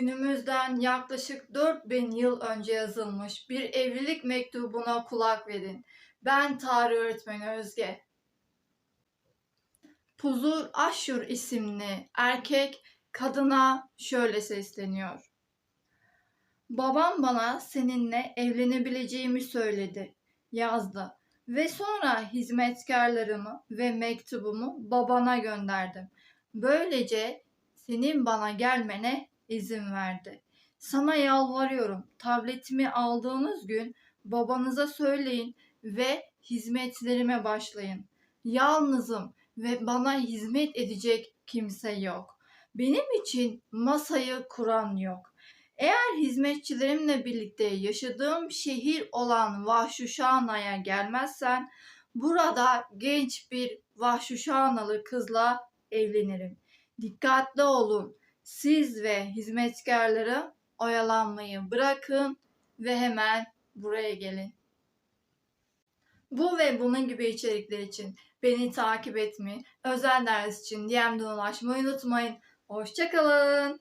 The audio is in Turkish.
Günümüzden yaklaşık 4000 yıl önce yazılmış bir evlilik mektubuna kulak verin. Ben tarih öğretmeni Özge. Puzur Aşur isimli erkek kadına şöyle sesleniyor. Babam bana seninle evlenebileceğimi söyledi, yazdı ve sonra hizmetkarlarımı ve mektubumu babana gönderdim. Böylece senin bana gelmene izin verdi. Sana yalvarıyorum. Tabletimi aldığınız gün babanıza söyleyin ve hizmetlerime başlayın. Yalnızım ve bana hizmet edecek kimse yok. Benim için masayı kuran yok. Eğer hizmetçilerimle birlikte yaşadığım şehir olan Vahşuşana'ya gelmezsen burada genç bir Vahşuşanalı kızla evlenirim. Dikkatli olun. Siz ve hizmetkarları oyalanmayı bırakın ve hemen buraya gelin. Bu ve bunun gibi içerikler için beni takip etmeyi, özel ders için DM'den ulaşmayı unutmayın. Hoşçakalın.